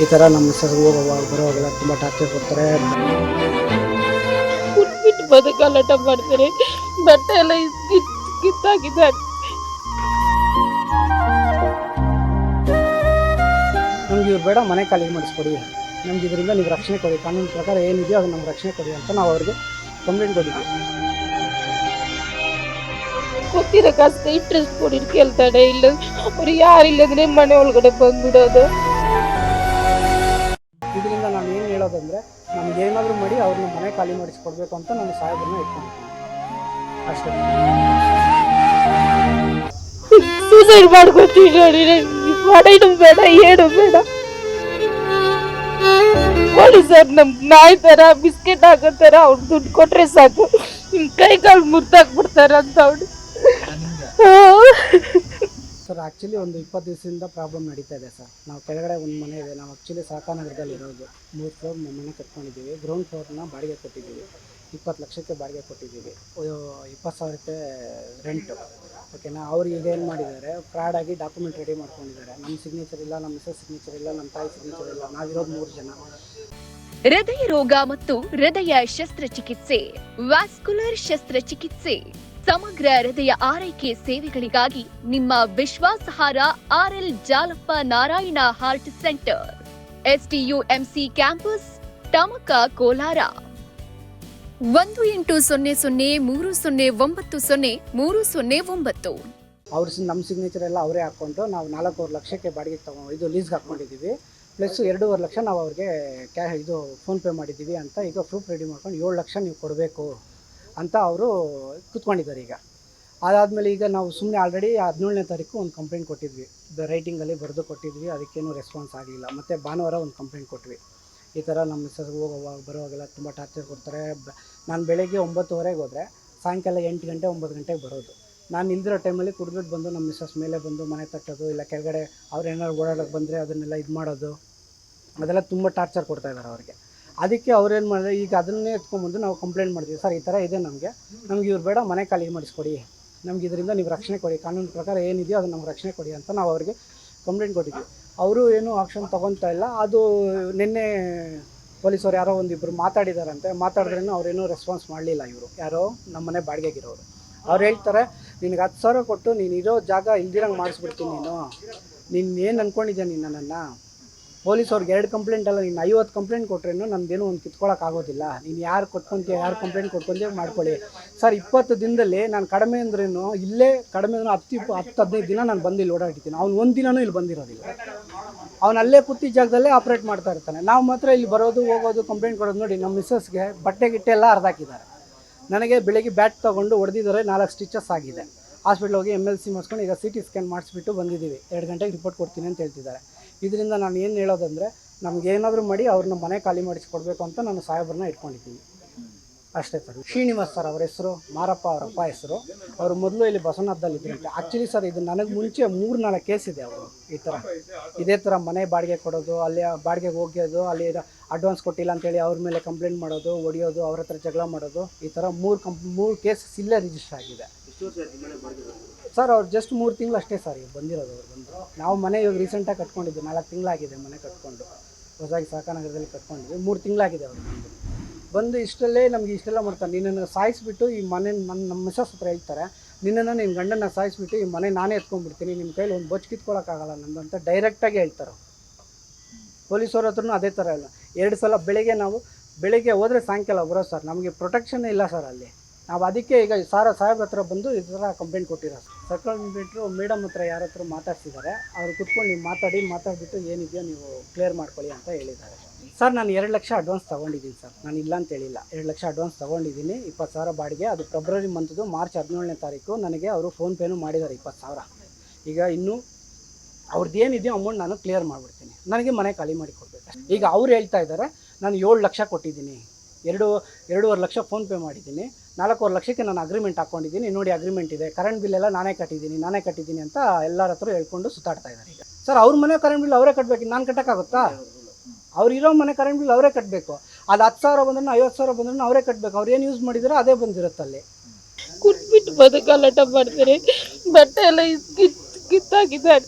ಈ ಥರ ನಮ್ಮ ಮಿಸ್ಸಸ್ ಹೋಗೋವಾಗ ಬರುವಾಗೆಲ್ಲ ತುಂಬ ಟಾರ್ಚರ್ ಕೊಡ್ತಾರೆ. ಕುಟ್ಬಿಟ್ಟು ಬದುಕಲಾಟ ಮಾಡ್ತಾರೆ. ಬಟ್ಟೆ ಎಲ್ಲ ಕಿತ್ತಾಗಿದೆ ಕಿತ್- ಕಿತ್ತಾಕಿದ್ದಾರೆ ನಮ್ಗೆ ಇವ್ರು ಬೇಡ ಮನೆ ಖಾಲಿ ಮಾಡಿಸ್ಕೊಡಿ. ನಮ್ಗೆ ಇದರಿಂದ ನೀವು ರಕ್ಷಣೆ ಕೊಡಿ. ಕಾನೂನು ಪ್ರಕಾರ ಏನಿದೆಯೋ ಅದು ನಮ್ಗೆ ರಕ್ಷಣೆ ಕೊಡಿ ಅಂತ ನಾವು ಅವ್ರಿಗೆ ಕಂಪ್ಲೇಂಟ್ ಕೊಟ್ಟಿದ್ವಿ ಗೊತ್ತಿರೋ ಕಷ್ಟ ಇಂಟ್ರೆಸ್ಟ್ ಕೊಡಿ ಕೇಳ್ತಾಳೆ ಇಲ್ಲ ಅವ್ರು ಯಾರಿಲ್ಲದ್ರೆ ಮನೆ ಒಳಗಡೆ ಬಂದ್ಬಿಡೋದು. ನಾನು ಏನು ಹೇಳೋದಂದರೆ ನಮ್ಗೆ ಏನಾದರೂ ಮಾಡಿ ಅವ್ರನ್ನ ಮನೆ ಖಾಲಿ ಮಾಡಿಸ್ಕೊಡ್ಬೇಕು ಅಂತ ನಾನು ಸಾಹೇಬ್ರನ್ನ ಇಟ್ಕೊಂಡಿದ್ದೀನಿ. ಅಷ್ಟೇ. ಸೂಸೈಡ್ ಮಾಡ್ಕೊತೀವಿ ನೋಡಿ ಮಾಡೋದು ಬೇಡ ಏನು ಬೇಡ. ಪೊಲೀಸರು ನಮ್ ನಾಯಿ ತರ ಬಿಸ್ಕೆಟ್ ಹಾಕೋ ತರ ಅವ್ರು ದುಡ್ಡು ಕೊಟ್ರೆ ಸಾಕು. ನಿಮ್ಮ ಕೈ ಕಾಲು ಮುರ್ತಾಕ್ಬಿಡ್ತಾರ ಅಂತ ಅವ್ರು ಸರ್ ಆ್ಯಕ್ಚುಲಿ ಒಂದು ಇಪ್ಪತ್ತು ದಿವಸದಿಂದ ಪ್ರಾಬ್ಲಮ್ ನಡೀತಾ ಇದೆ ಸರ್. ನಾವು ಕೆಳಗಡೆ ಒಂದು ಮನೆ ಇದೆ, ನಾವು ಆ್ಯಕ್ಚುಲಿ ಸಾಕಾನಗರದಲ್ಲಿ ಇರೋದು. ಮೂರು ಫ್ಲೋರ್ ಮನೆ ಕಟ್ಕೊಂಡಿದ್ದೀವಿ. ಗ್ರೌಂಡ್ ಫ್ಲೋರ್ನ ಬಾಡಿಗೆ ಕೊಟ್ಟಿದ್ದೀವಿ. ಇಪ್ಪತ್ತು ಲಕ್ಷಕ್ಕೆ ಬಾಡಿಗೆ ಕೊಟ್ಟಿದ್ದೀವಿ. ಇಪ್ಪತ್ತು ಸಾವಿರಕ್ಕೆ ರೆಂಟು ಓಕೆನಾ ಅವ್ರು ಈಗ ಏನು ಮಾಡಿದ್ದಾರೆ ಫ್ರಾಡಾಗಿ ಡಾಕ್ಯುಮೆಂಟ್ ರೆಡಿ ಮಾಡ್ಕೊಂಡಿದ್ದಾರೆ. ನಮ್ಮ ಸಿಗ್ನೇಚರ್ ಇಲ್ಲ ನಮ್ಮ ಮಿಸಸ್ ಸಿಗ್ನೇಚರ್ ಇಲ್ಲ ನಮ್ಮ ತಾಯಿ ಸಿಗ್ನೇಚರ್ ಇಲ್ಲ, ನಾವಿರೋದು ಮೂರು ಜನ. ಹೃದಯ ರೋಗ ಮತ್ತು ಹೃದಯ ಶಸ್ತ್ರಚಿಕಿತ್ಸೆ. ವ್ಯಾಸ್ಕುಲರ್ ಶಸ್ತ್ರಚಿಕಿತ್ಸೆ. ಸಮಗ್ರ ಹೃದಯ ಆರೈಕೆ ಸೇವೆಗಳಿಗಾಗಿ ನಿಮ್ಮ ವಿಶ್ವಾಸಾರ್ಹ RL Jalappa Narayana heart centre. STUMC campus, Tamaka Kolar. ಒಂದು ಎಂಟು ಸೊನ್ನೆ ಸೊನ್ನೆ ಮೂರು ಸೊನ್ನೆ ಒಂಬತ್ತು ಸೊನ್ನೆ ಮೂರು ಸೊನ್ನೆ ಒಂಬತ್ತು. ಅವ್ರ ನಮ್ಮ ಸಿಗ್ನೇಚರ್ ಎಲ್ಲ ಅವರೇ ಹಾಕೊಂಡು ನಾವು ನಾಲ್ಕೂವರೆ ಲಕ್ಷಕ್ಕೆ ಬಾಡಿಗೆ ತಗೊಂಡು ಇದು ಲೀಸ್ಗೆ ಹಾಕ್ಕೊಂಡಿದ್ದೀವಿ ಪ್ಲಸ್ ಎರಡೂವರೆ ಲಕ್ಷ ನಾವು ಅವ್ರಿಗೆ ಕ್ಯಾ ಇದು ಫೋನ್ಪೇ ಮಾಡಿದ್ದೀವಿ ಅಂತ ಈಗ ಪ್ರೂಫ್ ರೆಡಿ ಮಾಡ್ಕೊಂಡು ಏಳು ಲಕ್ಷ ನೀವು ಕೊಡಬೇಕು. ಅಂತ ಅವರು ಕೂತ್ಕೊಂಡಿದ್ದಾರೆ ಈಗ. ಅದಾದಮೇಲೆ ಈಗ ನಾವು ಸುಮ್ಮನೆ ಆಲ್ರೆಡಿ ಹದಿನೇಳನೇ ತಾರೀಕು ಒಂದು ಕಂಪ್ಲೇಂಟ್ ಕೊಟ್ಟಿದ್ವಿ. ರೈಟಿಂಗಲ್ಲಿ ಬರೆದು ಕೊಟ್ಟಿದ್ವಿ, ಅದಕ್ಕೇನು ರೆಸ್ಪಾನ್ಸ್ ಆಗಲಿಲ್ಲ. ಮತ್ತು ಭಾನುವಾರ ಒಂದು ಕಂಪ್ಲೇಂಟ್ ಕೊಟ್ವಿ. ಈ ಥರ ನಮ್ಮ ಮಿಸ್ಸಸ್ ಹೋಗೋವಾಗ, ಬರೋವಾಗೆಲ್ಲ ತುಂಬ ಟಾರ್ಚರ್ ಕೊಡ್ತಾರೆ. ನಾನು ಬೆಳಗ್ಗೆ ಒಂಬತ್ತುವರೆಗೆ ಹೋದರೆ ಸಾಯಂಕಾಲ ಎಂಟು ಗಂಟೆ, ಒಂಬತ್ತು ಗಂಟೆಗೆ ಬರೋದು. ನಾನು ನಿಂದಿರೋ ಟೈಮಲ್ಲಿ ಕುಡಿದ್ಬಿಟ್ಟು ಬಂದು ನಮ್ಮ ಮಿಸ್ಸಸ್ ಮೇಲೆ ಬಂದು ಮನೆ ತಟ್ಟೋದು, ಇಲ್ಲ ಕೆಳಗಡೆ ಅವ್ರು ಏನಾದ್ರು ಓಡಾಡೋಕ್ಕೆ ಬಂದರೆ ಅದನ್ನೆಲ್ಲ ಇದು ಮಾಡೋದು, ಅದೆಲ್ಲ ತುಂಬ ಟಾರ್ಚರ್ ಕೊಡ್ತಾಯಿದ್ದಾರೆ ಅವ್ರಿಗೆ. ಅದಕ್ಕೆ ಅವ್ರೇನು ಮಾಡಿದ್ರೆ, ಈಗ ಅದನ್ನೇ ಎತ್ಕೊಂಡ್ಬಂದು ನಾವು ಕಂಪ್ಲೇಂಟ್ ಮಾಡ್ತೀವಿ. ಸರ್, ಈ ಥರ ಇದೆ ನಮಗೆ. ನಮ್ಗೆ ಇವ್ರು ಬೇಡ, ಮನೆ ಖಾಲಿ ಮಾಡಿಸ್ಕೊಡಿ. ನಮ್ಗೆ ಇದರಿಂದ ನೀವು ರಕ್ಷಣೆ ಕೊಡಿ. ಕಾನೂನು ಪ್ರಕಾರ ಏನಿದೆಯೋ ಅದು ನಮ್ಗೆ ರಕ್ಷಣೆ ಕೊಡಿ ಅಂತ ನಾವು ಅವರಿಗೆ ಕಂಪ್ಲೇಂಟ್ ಕೊಟ್ಟಿದ್ವಿ. ಅವರು ಏನು ಆಕ್ಷನ್ ತೊಗೊತಾ ಇಲ್ಲ. ಅದು ನಿನ್ನೆ ಪೊಲೀಸರು ಯಾರೋ ಒಂದಿಬ್ಬರು ಮಾತಾಡಿದಾರಂತೆ. ಮಾತಾಡಿದ್ರೇನು ಅವ್ರೇನೂ ರೆಸ್ಪಾನ್ಸ್ ಮಾಡಲಿಲ್ಲ ಇವರು. ಯಾರೋ ನಮ್ಮ ಮನೆ ಬಾಡಿಗೆಗಿರೋರು. ಅವ್ರು ಹೇಳ್ತಾರೆ, ನಿನಗೆ ಹತ್ತು ಸಾವಿರ ಕೊಟ್ಟು ನೀನು ಇರೋ ಜಾಗ ಇಲ್ದಿರಂಗೆ ಮಾಡಿಸ್ಬಿಡ್ತೀನಿ ನೀನು. ನೀನು ಏನು ಅಂದ್ಕೊಂಡಿದ್ಯಾ ನೀನು ನನ್ನನ್ನು? ಪೊಲೀಸವ್ರಿಗೆ ಎರಡು ಕಂಪ್ಲೇಂಟ್ ಅಲ್ಲ, ನೀನು ಐವತ್ತು ಕಂಪ್ಲೇಂಟ್ ಕೊಟ್ರೇನು ನಮ್ದೇನು ಒಂದು ಆಗೋದಿಲ್ಲ. ನೀನು ಯಾರು ಕೊಟ್ಕೊಂತೀಯ, ಯಾರು ಕಂಪ್ಲೇಂಟ್ ಕೊಟ್ಕೊಂತೀಯ ಮಾಡ್ಕೊಳ್ಳಿ. ಸರ್, ಇಪ್ಪತ್ತು ದಿನದಲ್ಲಿ ನಾನು ಕಡಿಮೆ ಅಂದ್ರೇನು, ಇಲ್ಲೇ ಕಡಿಮೆ ಅಂದ್ರೆ ಹತ್ತು ಇಪ್ಪ ಹತ್ತು ಹದಿನೈದು ದಿನ ನಾನು ಬಂದು ಇಲ್ಲಿ ಓಡಾಡ್ತೀನಿ ಅವ್ನು ಒಂದು ದಿನನೂ ಇಲ್ಲಿ ಬಂದಿರೋದಿಲ್ಲ. ಅವ್ನು ಅಲ್ಲೇ ಕೂತಿ ಜಾಗದಲ್ಲೇ ಆಪ್ರೇಟ್ ಮಾಡ್ತಾ ಇರ್ತಾನೆ. ನಾವು ಮಾತ್ರ ಇಲ್ಲಿ ಬರೋದು, ಹೋಗೋದು ಕಂಪ್ಲೇಂಟ್ ಕೊಡೋದು ನೋಡಿ ನಮ್ಮ ಮಿಸ್ಸಸ್ಗೆ ಬಟ್ಟೆ, ಗಿಟ್ಟೆ ಎಲ್ಲ ಹಾಕಿದ್ದಾರೆ ನನಗೆ ಬೆಳಿಗ್ಗೆ ಬ್ಯಾಟ್ ತೊಗೊಂಡು ಹೊಡೆದಿದ್ದಾರೆ ನಾಲ್ಕು ಸ್ಟಿಚಸ್ ಆಗಿದೆ. ಹಾಸ್ಪಿಟ್ಲ್ ಹೋಗಿ ಎಂ ಎಲ್ ಸಿ ಮಾಡಿಸ್ಕೊಂಡು ಈಗ ಸಿ ಟಿ ಸ್ಕ್ಯಾನ್ ಮಾಡಿಸ್ಬಿಟ್ಟು ಬಂದಿದ್ದೀವಿ. ಎರಡು ಗಂಟೆಗೆ ರಿಪೋರ್ಟ್ ಕೊಡ್ತೀನಿ ಅಂತ ಹೇಳ್ತಿದ್ದಾರೆ. ಇದರಿಂದ ನಾನು ಏನು ಹೇಳೋದಂದರೆ ನಮ್ಗೆ ಏನಾದರೂ ಮಾಡಿ ಅವ್ರನ್ನ ಮನೆ ಖಾಲಿ ಮಾಡಿಸ್ಕೊಡ್ಬೇಕು ಅಂತ ನಾನು ಸಾಹೇಬ್ರನ್ನ ಇಟ್ಕೊಂಡಿದ್ದೀನಿ. ಅಷ್ಟೇ ಸರ್. ಶ್ರೀನಿವಾಸ್ ಸರ್ ಅವ್ರ ಹೆಸರು, ಮಾರಪ್ಪ ಅವರಪ್ಪ ಹೆಸರು. ಅವರು ಮೊದಲು ಇಲ್ಲಿ ಬಸವನಾಥದಲ್ಲಿ ಇದ್ರಂತೆ. ಆ್ಯಕ್ಚುಲಿ ಸರ್, ಇದು ನನಗೆ ಮುಂಚೆ ಮೂರು ನಾಲ್ಕು ಕೇಸ್ ಇದೆ ಅವರು ಈ ಥರ ಇದೇ ಥರ ಮನೆ ಬಾಡಿಗೆ ಕೊಡೋದು, ಅಲ್ಲಿ ಬಾಡಿಗೆಗೆ ಹೋಗ್ಯೋದು ಅಲ್ಲಿ ಅಡ್ವಾನ್ಸ್ ಕೊಟ್ಟಿಲ್ಲ ಅಂತೇಳಿ ಅವ್ರ ಮೇಲೆ ಕಂಪ್ಲೇಂಟ್ ಮಾಡೋದು, ಹೊಡಿಯೋದು, ಅವ್ರ ಹತ್ರ ಜಗಳ ಮಾಡೋದು, ಈ ಥರ ಮೂರು ಕಂಪ್ ಮೂರು ಕೇಸ್ ಇಲ್ಲೇ ರಿಜಿಸ್ಟರ್ ಆಗಿದೆ. ಸರ್, ಅವ್ರು ಜಸ್ಟ್ ಮೂರು ತಿಂಗಳು ಅಷ್ಟೇ ಸರ್ ಈಗ ಬಂದಿರೋದು ಅವ್ರು ಬಂದು. ನಾವು ಮನೆ ಇವಾಗ ರೀಸೆಂಟಾಗಿ ಕಟ್ಕೊಂಡಿದ್ದು ನಾಲ್ಕು ತಿಂಗಳಾಗಿದೆ ಮನೆ ಕಟ್ಕೊಂಡು. ಹೊಸದಾಗಿ ಸಾಕಾನಗರದಲ್ಲಿ ಕಟ್ಕೊಂಡಿದ್ವಿ, ಮೂರು ತಿಂಗಳಾಗಿದೆ ಅವ್ರು ಬಂದು. ಬಂದು ಇಷ್ಟಲ್ಲೇ ನಮ್ಗೆ ಇಷ್ಟೆಲ್ಲ ಮಾಡ್ತಾರೆ. ನಿನ್ನನ್ನು ಸಾಯಿಸ್ಬಿಟ್ಟು ಈ ಮನೆ ನನ್ನ ನಮ್ಮ ಮಿಸಸ್ ಹತ್ರ ಹೇಳ್ತಾರೆ, ನಿನ್ನನ್ನು ನಿನ್ನ ಗಂಡನ ಸಾಯಿಸ್ಬಿಟ್ಟು ಈ ಮನೆ ನಾನೇ ಎತ್ಕೊಂಡ್ಬಿಡ್ತೀನಿ ನಿಮ್ಮ ಕೈಲಿ ಒಂದು ಬೊಚ್ಚು ಕಿತ್ಕೊಳಕ್ಕಾಗಲ್ಲ ನಮ್ದು ಅಂತ ಡೈರೆಕ್ಟಾಗಿ ಹೇಳ್ತಾರೆ. ಪೊಲೀಸವ್ರ ಹತ್ರನೂ ಅದೇ ಥರ ಇಲ್ಲ. ಎರಡು ಸಲ ಬೆಳಿಗ್ಗೆ ನಾವು ಬೆಳಿಗ್ಗೆ ಹೋದರೆ ಸಾಯಂಕಾಲ ಬರೋ ಸರ್, ನಮಗೆ ಪ್ರೊಟೆಕ್ಷನ್ ಇಲ್ಲ ಸರ್ ಅಲ್ಲಿ. ನಾವು ಅದಕ್ಕೆ ಈಗ ಸಾರ ಸಾಹೇಬ್ರ ಹತ್ರ ಬಂದು ಈ ಥರ ಕಂಪ್ಲೇಂಟ್ ಕೊಟ್ಟಿರೋ ಸರ್ಕಲ್ ಬಿಟ್ಟರು ಮೇಡಮ್ ಹತ್ರ ಯಾರ ಹತ್ರ ಮಾತಾಡ್ಸಿದ್ದಾರೆ, ಅವ್ರು ಕುತ್ಕೊಂಡು ನೀವು ಮಾತಾಡಿ ಮಾತಾಡಿಬಿಟ್ಟು ಏನಿದೆಯೋ ನೀವು ಕ್ಲಿಯರ್ ಮಾಡ್ಕೊಳ್ಳಿ ಅಂತ ಹೇಳಿದ್ದಾರೆ. ಸರ್, ನಾನು ಎರಡು ಲಕ್ಷ ಅಡ್ವಾನ್ಸ್ ತೊಗೊಂಡಿದ್ದೀನಿ ಸರ್. ನಾನು ಇಲ್ಲ ಅಂತ ಹೇಳಿಲ್ಲ. ಎರಡು ಲಕ್ಷ ಅಡ್ವಾನ್ಸ್ ತೊಗೊಂಡಿದ್ದೀನಿ. ಇಪ್ಪತ್ತು ಸಾವಿರ ಬಾಡಿಗೆ. ಅದು ಫೆಬ್ರವರಿ ಮಂತ್ದು ಮಾರ್ಚ್ ಹದಿನೇಳನೇ ತಾರೀಕು ನನಗೆ ಅವರು ಫೋನ್ಪೇನೂ ಮಾಡಿದ್ದಾರೆ ಇಪ್ಪತ್ತು ಸಾವಿರ. ಈಗ ಇನ್ನೂ ಅವ್ರದ್ದು ಏನಿದೆಯೋ ಅಮೌಂಟ್ ನಾನು ಕ್ಲಿಯರ್ ಮಾಡಿಬಿಡ್ತೀನಿ. ನನಗೆ ಮನೆ ಖಾಲಿ ಮಾಡಿ ಕೊಡಬೇಕು ಈಗ ಅವ್ರು ಹೇಳ್ತಾ ಇದ್ದಾರೆ, ನಾನು ಏಳು ಲಕ್ಷ ಕೊಟ್ಟಿದ್ದೀನಿ. ಎರಡು, ಎರಡೂವರೆ ಲಕ್ಷ ಫೋನ್ಪೇ ಮಾಡಿದ್ದೀನಿ. ನಾಲ್ಕೂವರೆ ಲಕ್ಷಕ್ಕೆ ನಾನು ಅಗ್ರಿಮೆಂಟ್ ಹಾಕ್ಕೊಂಡಿದ್ದೀನಿ ನೋಡಿ ಅಗ್ರಿಮೆಂಟ್ ಇದೆ. ಕರೆಂಟ್ ಬಿಲ್ ಎಲ್ಲ ನಾನೇ ಕಟ್ಟಿದ್ದೀನಿ ನಾನೇ ಕಟ್ಟಿದ್ದೀನಿ ಅಂತ ಎಲ್ಲರ ಹತ್ರ ಹೇಳ್ಕೊಂಡು ಸುತ್ತಾಡ್ತಾ ಇದ್ದಾರೆ. ಈಗ ಸರ್, ಅವ್ರ ಮನೆ ಕರೆಂಟ್ ಬಿಲ್ ಅವರೇ ಕಟ್ಟಬೇಕು ನಾನು ಕಟ್ಟೋಕ್ಕಾಗುತ್ತಾ? ಅವ್ರು ಇರೋ ಮನೆ ಕರೆಂಟ್ ಬಿಲ್ ಅವರೇ ಕಟ್ಟಬೇಕು ಅದು ಹತ್ತು ಸಾವಿರ ಬಂದ್ರೂ ಐವತ್ತು ಸಾವಿರ ಬಂದ್ರೂ ಅವರೇ ಕಟ್ಟಬೇಕು ಅವ್ರು ಏನು ಯೂಸ್ ಮಾಡಿದಾರೋ ಅದೇ ಬಂದಿರುತ್ತೆ ಅಲ್ಲಿ. ಕುಟ್ಬಿಟ್ಟು ಬದುಕಲಾಟ ಮಾಡ್ತಾರೆ. ಬಟ್ಟೆ ಎಲ್ಲ ಕಿತ್ತಾಕಿದ್ದಾರೆ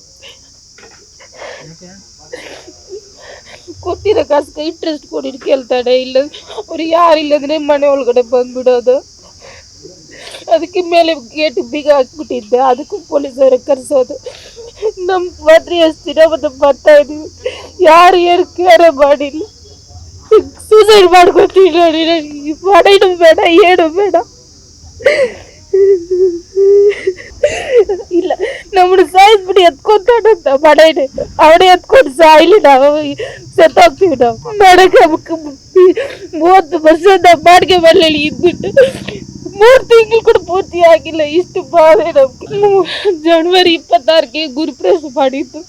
ಕೊಟ್ಟಿರೋ ಕಾಸಿಗೆ ಇಂಟ್ರೆಸ್ಟ್ ಕೊಡಿ ಕೇಳ್ತಾಳೆ. ಇಲ್ಲ, ಅವ್ರು ಯಾರು ಇಲ್ಲದ್ರೆ ಮನೆ ಒಳಗಡೆ ಬಂದ್ಬಿಡೋದು. ಅದಕ್ಕೆ ಮೇಲೆ ಗೇಟ್ ಬೀಗ ಹಾಕ್ಬಿಟ್ಟಿದ್ದೆ. ಅದಕ್ಕೂ ಪೊಲೀಸರು ಕರೆಸೋದು. ನಮ್ಮ ಪಾತ್ರೆ ಎಷ್ಟು ದಿನ ಮತ್ತೆ ಬರ್ತಾ ಇದೀವಿ. ಯಾರು ಏನು ಕೇರ ಮಾಡಿಲ್ಲ. ಸೂಸೈಡ್ ಮಾಡ್ಕೊತೀನಿ ನೋಡಿ, ನನಗೆ ಮನೇನು ಬೇಡ, ಏನು ಬೇಡ. ಇಲ್ಲ, ನಮ್ಮನ್ನ ಸಾಯಿಸ್ಬಿಟ್ಟು ಎತ್ಕೊಂತಾಡಂತ ಮನೇನೆ ಅವನೇ ಎತ್ಕೊಂಡು ಸಾಯ್ಲಿ ನಾವು, ಸತ್ತೋಗ್ತೀವಿ ನಾವು. ಮಾಡಕ್ಕೆ ಮೂವತ್ತು ವರ್ಷದ ಬಾಡಿಗೆ ಮನೇಲಿ ಇದ್ಬಿಟ್ಟು. ಮೂರು ತಿಂಗಳು ಕೂಡ ಪೂರ್ತಿ ಆಗಿಲ್ಲ ಇಷ್ಟು ಬಾಧೆ ನಮ್ಗೆ. ಜನವರಿ ಇಪ್ಪತ್ತಾರಕ್ಕೆ ಗುರುಪ್ರವೇಶ ಮಾಡಿದ್ದು.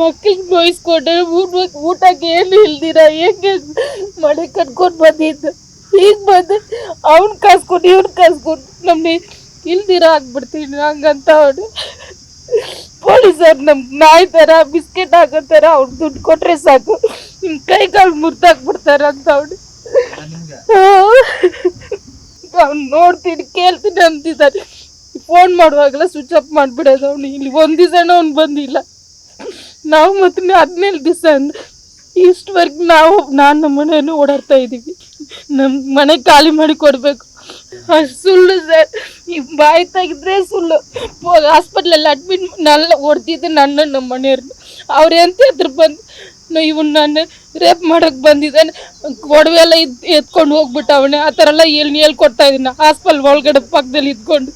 ಮಕ್ಳಿಗೆ ನೋಯಿಸ್ಕೊಂಡ್ರೆ ಊಟ ಊಟಕ್ಕೆ ಏನು ಇಲ್ದಿರ ಹೆಂಗೆ ಮಳೆ ಕಟ್ಕೊಂಡು ಬಂದಿದ್ದು. ಈಗ ಬಂದು ಅವ್ನ ಕಾಸ್ಕೊಂಡು ಇವ್ನ ಕಾಸ್ಕೊಂಡು ನಮ್ಗೆ ಇಲ್ದಿರ ಆಗ್ಬಿಡ್ತೀನಿ ಹಂಗಂತ ಅವನು ಪೊಲೀಸರು ನಮ್ಗೆ ನಾಯಿ ಥರ ಬಿಸ್ಕೆಟ್ ಹಾಕೋ ಥರ ಅವ್ರು ದುಡ್ಡು ಕೊಟ್ಟರೆ ಸಾಕು. ಕೈ ಕಾಲು ಮುರ್ದಾಕ್ಬಿಡ್ತಾರ ಅಂತ ಅವನು ಅವ್ನು ನೋಡ್ತೀನಿ, ಕೇಳ್ತೀನಿ ಅಂತಿದ್ದಾರೆ. ಫೋನ್ ಮಾಡುವಾಗಲ ಸ್ವಿಚ್ ಆಫ್ ಮಾಡಿಬಿಡೋದು ಅವನು. ಇಲ್ಲಿ ಒಂದು ದಿವಸನೂ ಅವ್ನು ಬಂದಿಲ್ಲ. ನಾವು ಮತ್ತೆ ಹದಿನೇಳು ದಿವಸ ಅಂದ್ರೆ ಇಷ್ಟವರೆಗೆ ನಾವು, ನಾನು ನಮ್ಮ ಮನೆಯನ್ನು ಓಡಾಡ್ತಾ ಇದ್ದೀವಿ ನಮ್ಮ ಮನೆ ಖಾಲಿ ಮಾಡಿ ಕೊಡಬೇಕು. ಅಷ್ಟು ಸುಳ್ಳು ಸರ್. ಈ ಬಾಯಿ ತೆಗೆದ್ರೆ ಸುಳ್ಳು. ಹಾಸ್ಪಿಟ್ಲಲ್ಲಿ ಅಡ್ಮಿಟ್ ನಲ್ಲ ಹೊಡ್ದಿದ್ದು ನನ್ನ ನಮ್ಮ ಮನೆಯವ್ರನ್ನ ಅವ್ರು ಎಂತ ಹತ್ರ ಬಂದು ನಾ ಇವನ್ ನಾನು ರೇಪ್ ಮಾಡಕ್ ಬಂದಿದ್ದಾನೆ. ಒಡವೆ ಎಲ್ಲ ಎತ್ಕೊಂಡು ಹೋಗ್ಬಿಟ್ಟ ಅವನೇ ಆ ಥರ ಎಲ್ಲ ಹೇಳಿ ಹೇಳ್ಕೊಡ್ತಾ ಇದ್ದೀನಿ. ಹಾಸ್ಪಿಟಲ್ ಒಳಗಡೆ ಪಕ್ಕದಲ್ಲಿ ಇದ್ಕೊಂಡು.